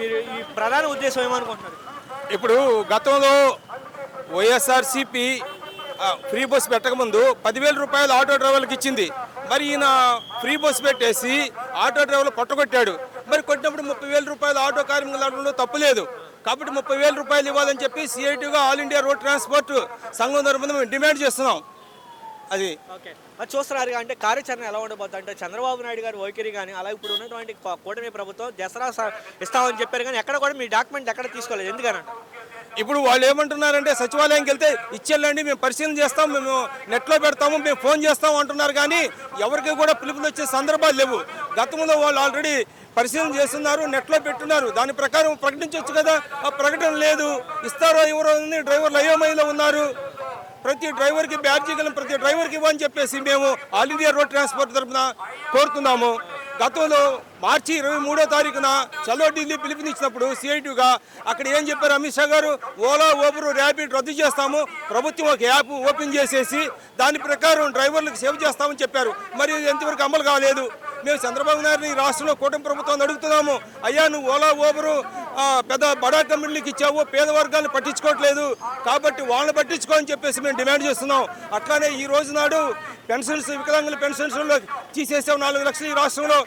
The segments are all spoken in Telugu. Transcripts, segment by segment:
మీరు ఈ ప్రధాన ఉద్దేశం ఏమనుకుంటున్నారు? ఇప్పుడు గతంలో వైఎస్ఆర్సిపి ఫ్రీ బస్ పెట్టకముందు పదివేల రూపాయలు ఆటో డ్రైవర్లకు ఇచ్చింది. మరి ఈయన ఫ్రీ బస్ పెట్టేసి ఆటో డ్రైవర్లు కొట్టగొట్టాడు. మరి కొట్టినప్పుడు ముప్పై వేల రూపాయలు ఆటో కార్మికులు అడగడంలో తప్పులేదు కాబట్టి ముప్పై వేల రూపాయలు ఇవ్వాలని చెప్పి సిఐటిగా ఆల్ ఇండియా రోడ్ ట్రాన్స్పోర్ట్ సంఘం తరఫున మేము డిమాండ్ చేస్తున్నాం. అది. ఓకే. మరి చూస్తున్నారు అంటే కార్యాచరణ ఎలా ఉండబోతుంది? అంటే చంద్రబాబు నాయుడు గారు వైఖరి కానీ అలాగే ఇప్పుడు ఉన్నటువంటి కూటమి ప్రభుత్వం దసరా ఇస్తామని చెప్పారు కానీ ఎక్కడ కూడా మీ డాక్యుమెంట్ ఎక్కడ తీసుకోలేదు. ఎందుకనంట ఇప్పుడు వాళ్ళు ఏమంటున్నారంటే సచివాలయంకి వెళ్తే ఇచ్చేళ్ళండి మేము పరిశీలన చేస్తాం మేము నెట్లో పెడతాము మేము ఫోన్ చేస్తాం అంటున్నారు కానీ ఎవరికి కూడా పిలుపులు వచ్చే సందర్భాలు లేవు. గతంలో వాళ్ళు ఆల్రెడీ పరిశీలన చేస్తున్నారు నెట్లో పెట్టున్నారు. దాని ప్రకారం ప్రకటించవచ్చు కదా? ఆ ప్రకటన లేదు. ఇస్తారో ఎవరో డ్రైవర్లు అయోమయంలో ఉన్నారు. ప్రతి డ్రైవర్కి బ్యాడ్జీలను ప్రతి డ్రైవర్కి ఇవ్వని చెప్పేసి మేము ఆల్ ఇండియా రోడ్ ట్రాన్స్పోర్ట్ తరఫున కోరుతున్నాము. గతంలో మార్చి ఇరవై మూడో తారీఖున చలో ఢిల్లీ పిలుపునిచ్చినప్పుడు సిఐటిగా అక్కడ ఏం చెప్పారు అమిత్ షా గారు? ఓలా ఓబర్ ర్యాపిడ్ రద్దు చేస్తాము. ప్రభుత్వం ఒక యాప్ ఓపెన్ చేసేసి దాని ప్రకారం డ్రైవర్లకు సేవ్ చేస్తామని చెప్పారు. మరి ఎంతవరకు అమలు కాలేదు? మేము చంద్రబాబు నాయుడు రాష్ట్రంలో కూటమి ప్రభుత్వాన్ని అడుగుతున్నాము. అయ్యా నువ్వు ఓలా ఓబరు పెద్ద బడా కంపెనీలకు ఇచ్చావు పేద వర్గాలను పట్టించుకోవట్లేదు. కాబట్టి వాళ్ళని పట్టించుకో అని చెప్పేసి మేము డిమాండ్ చేస్తున్నాం. అట్లానే ఈ రోజు నాడు పెన్షన్స్ వికలాంగుల పెన్షన్స్లో తీసేసావు నాలుగు లక్షలు ఈ రాష్ట్రంలో.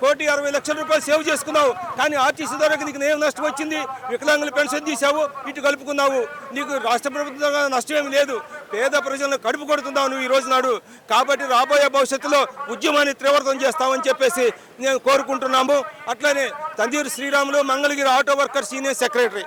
కోటి అరవై లక్షల రూపాయలు సేవ్ చేసుకున్నావు. కానీ ఆర్టీసీ ద్వారా నీకు ఏం నష్టం వచ్చింది? వికలాంగుల పెన్షన్ తీసావు ఇటు కలుపుకున్నావు. నీకు రాష్ట్ర ప్రభుత్వం నష్టం ఏమి లేదు. పేద ప్రజలను కడుపు కొడుతున్నావు నువ్వు ఈ రోజు నాడు. కాబట్టి రాబోయే భవిష్యత్తులో ఉద్యమాన్ని తీవ్రతం చేస్తామని చెప్పేసి నేను కోరుకుంటున్నాము. అట్లనే Tandiru Sriramulu Mangalagiri auto workers union secretary.